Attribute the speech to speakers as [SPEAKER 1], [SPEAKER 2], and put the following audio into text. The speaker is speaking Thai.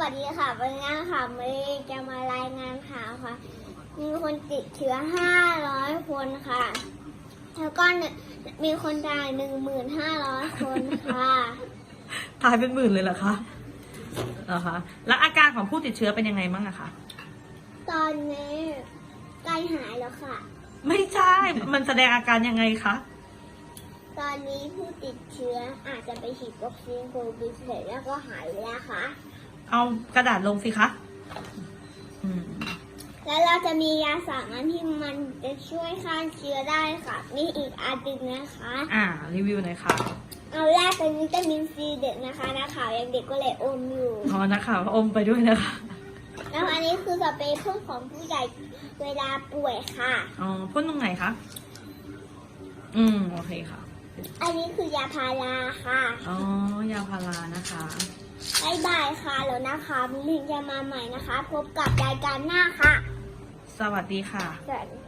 [SPEAKER 1] วัสดีค่ะ วันนี้ค่ะเมย์จะมารายงานข่าวค่ะ มีคนติดเชื้อ 500 คนค่ะ แล้วก็เนี่ยมีคนตาย 1,500 คนค่ะ
[SPEAKER 2] ตายเป็นหมื่นเลยเหรอคะเหรอคะ แล้วอาการของผู้ติดเชื้อเป็นยังไงบ้างอะคะ
[SPEAKER 1] ตอนนี้ใกล้หายแล้วค่ะ
[SPEAKER 2] ไม่ใช่ มันแสดงอาการยังไงคะ
[SPEAKER 1] ตอนนี้ผู้ติดเชื้ออาจจะไปฉีดวัคซีนโควิดเสร็จแล้วก็หายแล้วค่ะ
[SPEAKER 2] เอากระดาษลงสิคะอืม
[SPEAKER 1] แล้วเราจะมียาสามัญที่มันจะช่วยฆ่าเชื้อได้ค่ะ มีอีกอันหนึ่งนะคะ
[SPEAKER 2] อ่า รีวิวหน่อยค่ะ
[SPEAKER 1] เอาแรกเป็นวิตามินซีเด็กนะคะนักข่าวยังเด็กก็เลยอมอยู่
[SPEAKER 2] อ๋อนะคะอมไปด้วยนะคะ
[SPEAKER 1] แล้วอันนี้คือสเปรย์พ่นของผู้ใหญ่เวลาป่วยค่ะ
[SPEAKER 2] อ๋อพ่นตรงไหนคะ อืม โอเคค่ะ
[SPEAKER 1] อันนี้คือยาพาราค่ะ
[SPEAKER 2] อ๋อ ยาพารานะคะ
[SPEAKER 1] บายบายค่ะแล้วนะคะมิลินจะมาใหม่นะคะ พบกับรายการหน้าค่ะ
[SPEAKER 2] สวัสดีค่ะ
[SPEAKER 1] สวัสดี